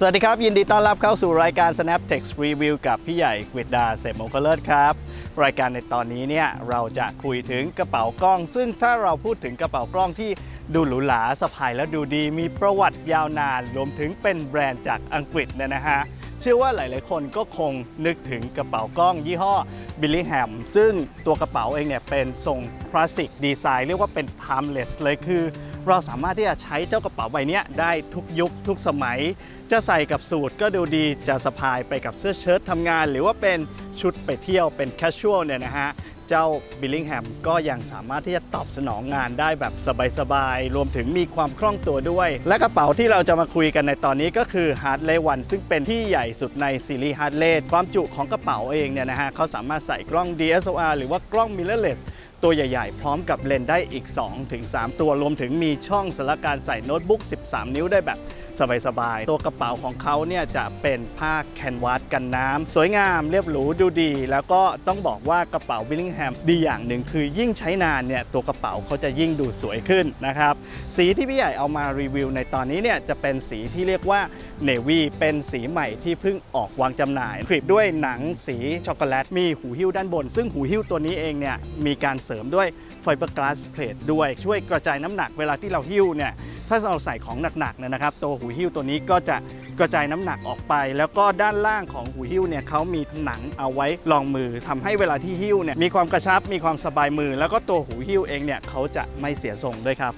สวัสดีครับ ยินดีต้อนรับเข้าสู่รายการ Snap Text Review กับพี่ใหญ่กฤษดาเสมงคลเลิศครับ รายการในตอนนี้เนี่ยเราจะคุยถึงกระเป๋ากล้อง ซึ่งถ้าเราพูดถึงกระเป๋ากล้องที่ดูหรูหราสะพายแล้วดูดี มีประวัติยาวนานรวมถึงเป็นแบรนด์จากอังกฤษเนี่ยนะฮะเชื่อว่าหลาย ๆ คนก็คงนึกถึงกระเป๋ากล้องยี่ห้อ Billingham ซึ่งตัวกระเป๋าเองเนี่ยเป็นทรงคลาสสิกดีไซน์เรียกว่าเป็น timeless เลยคือ เราสามารถที่จะใช้เจ้ากระเป๋าใบนี้ได้ทุกยุคทุกสมัย จะใส่กับสูทก็ดูดีจะสะพายไปกับเสื้อเชิ้ตทำงาน หรือว่าเป็นชุดไปเที่ยวเป็นแคชชวลเนี่ยนะฮะเจ้า Billingham ก็ยังสามารถที่จะตอบสนองงานได้แบบสบายๆ รวมถึงมีความคล่องตัวด้วย และกระเป๋าที่เราจะมาคุยกันในตอนนี้ก็คือ Hartley One ซึ่งเป็นที่ใหญ่สุดในซีรีส์ Hartley ความจุของกระเป๋าเองเนี่ยนะฮะเขาสามารถใส่กล้อง DSLR หรือว่ากล้อง mirrorless ตัวใหญ่ๆ พร้อมกับเลนได้อีก 2-3 ตัวรวมถึงมีช่องสำหรับการใส่โน้ตบุ๊ก 13 นิ้วได้แบบสบายๆ ตัวกระเป๋าของเขาเนี่ยจะเป็นผ้าแคนวาสกันน้ำ สวยงามเรียบหรูดูดี แล้วก็ต้องบอกว่ากระเป๋าบิลลิงแฮมดีอย่างหนึ่งคือยิ่งใช้นานเนี่ยตัวกระเป๋าเขาจะยิ่งดูสวยขึ้นนะครับ สีที่พี่ใหญ่เอามารีวิวในตอนนี้เนี่ยจะเป็นสีที่เรียกว่าเนวีเป็นสีใหม่ที่เพิ่งออกวางจำหน่ายคลิปด้วยหนังสีช็อกโกแลตมีหูหิ้วด้านบน ซึ่งหูหิ้วตัวนี้เองเนี่ยมีการเสริมด้วยไฟเบอร์กลาสเพลทด้วยช่วยกระจายน้ำหนักเวลาที่เราหิ้วเนี่ยถ้าเราใส่ของหนักๆเนี่ยนะครับตัวหูหิ้วตัวนี้ก็จะกระจายน้ำหนักออกไป แล้วก็ด้านล่างของหูหิ้วเนี่ยเขามีหนังเอาไว้รองมือทำให้เวลาที่หิ้วเนี่ยมีความกระชับมีความสบายมือ แล้วก็ตัวหูหิ้วเองเนี่ยเขาจะไม่เสียทรงด้วยครับ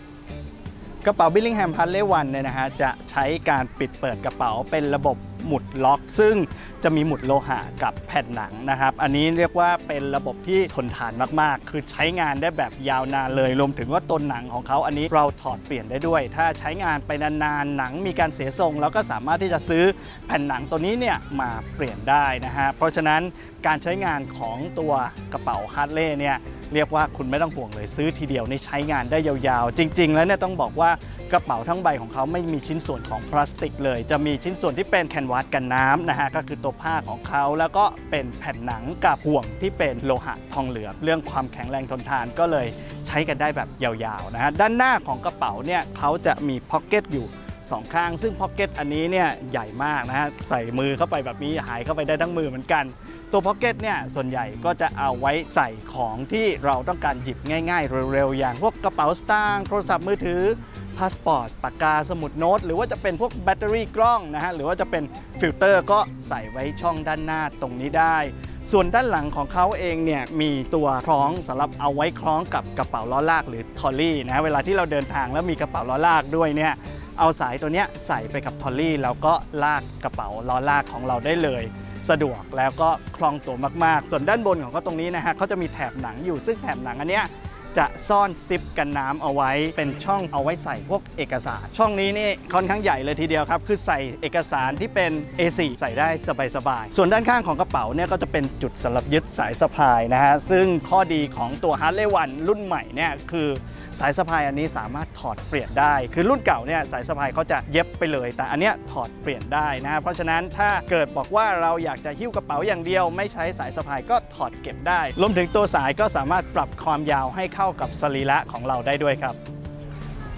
กระเป๋า Billingham p a l l e One เนี่ยนะฮะจะใช้การปิดเปิดกระเป๋าเป็นระบบ หมุดล็อก ซึ่งจะมีหมุดโลหะกับแผ่นหนังนะครับ อันนี้เรียกว่าเป็นระบบที่ทนทานมากๆ คือใช้งานได้แบบยาวนานเลย รวมถึงว่าตัวหนังของเขาอันนี้เราถอดเปลี่ยนได้ด้วย ถ้าใช้งานไปนานๆหนังมีการเสียทรงเราก็สามารถที่จะซื้อแผ่นหนังตัวนี้เนี่ยมาเปลี่ยนได้นะฮะเพราะฉะนั้นการใช้งานของตัวกระเป๋าฮาร์ l เ y เนี่ยเรียกว่าคุณไม่ต้องห่วงเลยซื้อทีเดียวนี่ใช้งานได้ยาวๆ จริง ๆ แล้วเนี่ยต้องบอกว่ากระเป๋าทั้งใบของเขาไม่มีชิ้นส่วนของพลาสติกเลย จะมีชิ้นส่วนที่เป็นแคนวัดกันน้ำนะฮะก็คือตัวผ้าของเขาแล้วก็เป็นแผ่นหนังกับห่วงที่เป็นโลหะทองเหลืองเรื่องความแข็งแรงทนทานก็เลยใช้กันได้แบบยาวๆนะฮะด้านหน้าของกระเป๋าเนี่ยเขาจะมีพ็อกเก็ตอยู่ สองข้าง ซึ่งพ็อกเก็ตอันนี้เนี่ยใหญ่มากนะฮะใส่มือเข้าไปแบบนี้หายเข้าไปได้ทั้งมือเหมือนกัน ตัวพ็อกเก็ตเนี่ยส่วนใหญ่ก็จะเอาไว้ใส่ของที่เราต้องการหยิบง่าย ๆ เร็วๆ อย่างพวกกระเป๋าสตางค์โทรศัพท์มือถือพาสปอร์ตปากกาสมุดโน้ต หรือว่าจะเป็นพวกแบตเตอรี่กล้องนะฮะหรือว่าจะเป็นฟิลเตอร์ก็ใส่ไว้ช่องด้านหน้าตรงนี้ได้ส่วนด้านหลังของเขาเองเนี่ยมีตัวคล้องสำหรับเอาไว้คล้องกับกระเป๋าล้อลากหรือทอลลี่นะเวลาที่เราเดินทางแล้วมีกระเป๋าล้อลากด้วยเนี่ย เอาสายตัวเนี้ยใส่ไปกับทอลลี่แล้วก็ลากกระเป๋าล้อลากของเราได้เลย สะดวกแล้วก็คล่องตัวมากๆ ส่วนด้านบนของเขาตรงนี้นะฮะเขาจะมีแถบหนังอยู่ซึ่งแถบหนังอันเนี้ย จะซ่อนซิปกันน้ำเอาไว้เป็นช่องเอาไว้ใส่พวกเอกสาร ช่องนี้นี่ค่อนข้างใหญ่เลยทีเดียวครับ คือใส่เอกสารที่เป็น A4 ใส่ได้สบายๆ ส่วนด้านข้างของกระเป๋าเนี่ยก็จะเป็นจุดสำหรับยึดสายสะพายนะฮะ ซึ่งข้อดีของตัว Harley One รุ่นใหม่เนี่ยคือสายสะพายอันนี้สามารถถอดเปลี่ยนได้ คือรุ่นเก่าเนี่ยสายสะพายเขาจะเย็บไปเลย แต่อันเนี้ยถอดเปลี่ยนได้นะฮะเพราะฉะนั้นถ้าเกิดบอกว่าเราอยากจะหิ้วกระเป๋าอย่างเดียว ไม่ใช้สายสะพายก็ถอดเก็บได้รวมถึงตัวสายก็สามารถปรับความยาวให้เข้ากับสรีระของเราได้ด้วยครับ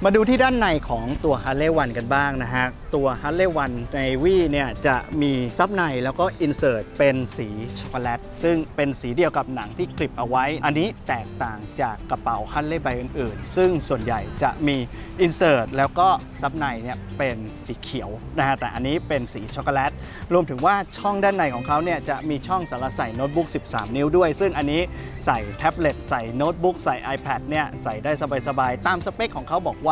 มาดูที่ด้านในของตัว Harley One กันบ้างนะฮะ ตัว Harley One Navy เนี่ยจะมีซับในแล้วก็อินเสิร์ตเป็นสีช็อกโกแลตซึ่งเป็นสีเดียวกับหนังที่คลิปเอาไว้ อันนี้แตกต่างจากกระเป๋า Harley ใบอื่นๆ ซึ่งส่วนใหญ่จะมีอินเสิร์ตแล้วก็ซับในเนี่ยเป็นสีเขียวนะฮะแต่อันนี้เป็นสีช็อกโกแลตรวมถึงว่าช่องด้านในของเขาเนี่ยจะมีช่องสำหรับใส่โน้ตบุ๊ก 13 นิ้วด้วย ซึ่งอันนี้ใส่แท็บเล็ตใส่โน้ตบุ๊กใส่ iPad เนี่ยใส่ได้สบายๆตามสเปคของเขาบอกว่า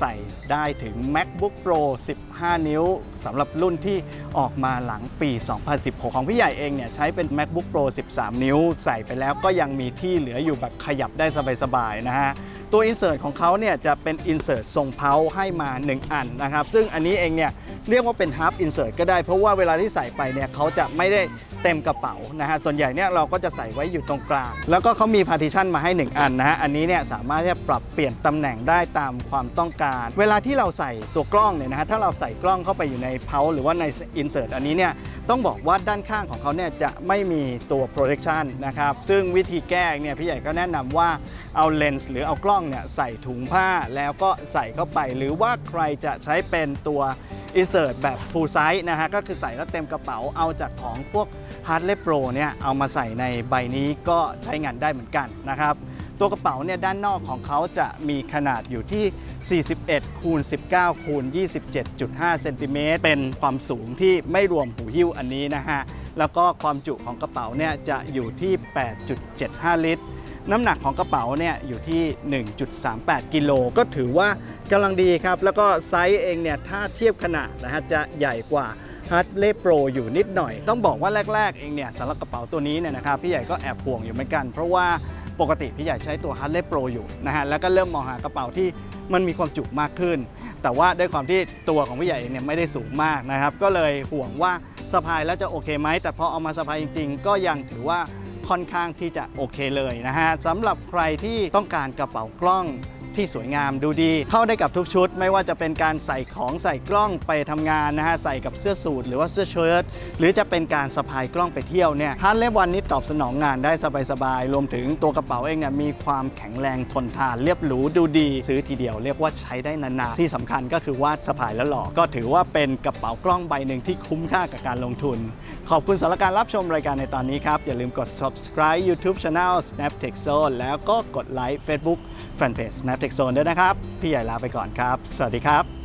ใส่ได้ถึง MacBook Pro 15 นิ้วสำหรับรุ่นที่ออกมาหลังปี 2016 ของพี่ใหญ่เองเนี่ยใช้เป็น MacBook Pro 13 นิ้ว ใส่ไปแล้วก็ยังมีที่เหลืออยู่แบบขยับได้สบายๆนะฮะตัวอินเสิร์ตของเขาเนี่ยจะเป็นอินเสิร์ตทรงเพาให้มา 1 อันนะครับ ซึ่งอันนี้เองเนี่ยเรียกว่าเป็นฮาร์ i อินเสิร์ตก็ได้เพราะว่าเวลาที่ใส่ไปเนี่ยเขาจะไม่ได้ เต็มกระเป๋านะฮะส่วนใหญ่เนี่ยเราก็จะใส่ไว้อยู่ตรงกลาง แล้วก็เขามีพาร์ติชันมาให้ 1 อันนะฮะอันนี้เนี่ยสามารถที่จะปรับเปลี่ยนตำแหน่งได้ตามความต้องการ เวลาที่เราใส่ตัวกล้องเนี่ยนะฮะถ้าเราใส่กล้องเข้าไปอยู่ในเพาหรือว่าในอินเสิร์ตอันนี้เนี่ยต้องบอกว่าด้านข้างของเขาเนี่ยจะไม่มีตัว protection นะครับซึ่งวิธีแก้เนี่ยพี่ใหญ่ก็แนะนำว่าเอาเลนส์หรือเอากล้องเนี่ยใส่ถุงผ้าแล้วก็ใส่เข้าไป หรือว่าใครจะใช้เป็นตัวอินเสิร์ตแบบ full size นะฮะก็คือใส่แล้วเต็มกระเป๋าเอาจากของพวก Hartley Pro เนี่ยเอามาใส่ในใบนี้ก็ใช้งานได้เหมือนกันนะครับ ตัวกระเป๋าเนี่ยด้านนอกของเขาจะมีขนาดอยู่ที่ 41คูณ19คูณ27.5เซนติเมตรเป็นความสูงที่ไม่รวมหูหิ้วอันนี้นะฮะ แล้วก็ความจุของกระเป๋าเนี่ยจะอยู่ที่ 8.75 ลิตร น้ำหนักของกระเป๋าเนี่ยอยู่ที่ 1.38 กิโลก็ถือว่ากำลังดีครับ แล้วก็ไซส์เองเนี่ยถ้าเทียบขนาดนะฮะจะใหญ่กว่า h a r t l e y Pro อยู่นิดหน่อย ต้องบอกว่าแรก ๆ เองเนี่ยสำหรับกระเป๋าตัวนี้เนี่ยนะครับพี่ใหญ่ก็แอบห่วงอยู่เหมือนกัน เพราะว่าปกติพี่ใหญ่ใช้ตัว h a r t l e y Pro อยู่นะฮะแล้วก็เริ่มมองหากระเป๋าที่มันมีความจุมากขึ้น แต่ว่าด้วยความที่ตัวของพี่ใหญ่เองเนี่ยไม่ได้สูงมากนะครับ ก็เลยห่วงว่าสะพายแล้วจะโอเคไหม แต่พอเอามาสะพายจริง ๆ ก็ยังถือว่าค่อนข้างที่จะโอเคเลยนะฮะสำหรับใครที่ต้องการกระเป๋ากล้อง ที่สวยงามดูดี เข้าได้กับทุกชุด ไม่ว่าจะเป็นการใส่ของใส่กล้องไปทำงานนะฮะใส่กับเสื้อสูทหรือว่าเสื้อเชิ้ตหรือจะเป็นการสะพายกล้องไปเที่ยวเนี่ยฮันเล่วันนี้ตอบสนองงานได้สบายๆรวมถึงตัวกระเป๋าเองเนี่ยมีความแข็งแรงทนทานเรียบหรูดูดี ซื้อทีเดียวเรียกว่าใช้ได้นานๆที่สำคัญก็คือว่าสะพายแล้วหล่อก็ถือว่าเป็นกระเป๋ากล้องใบหนึ่งที่คุ้มค่ากับการลงทุน ขอบคุณสำหรับการรับชมรายการในตอนนี้ครับ อย่าลืมกด subscribe YouTube Channel Snaptech Zone แล้วก็กดไลค์ Facebook Fanpage Snaptech Zone ด้วยนะครับ พี่ใหญ่ลาไปก่อนครับ สวัสดีครับ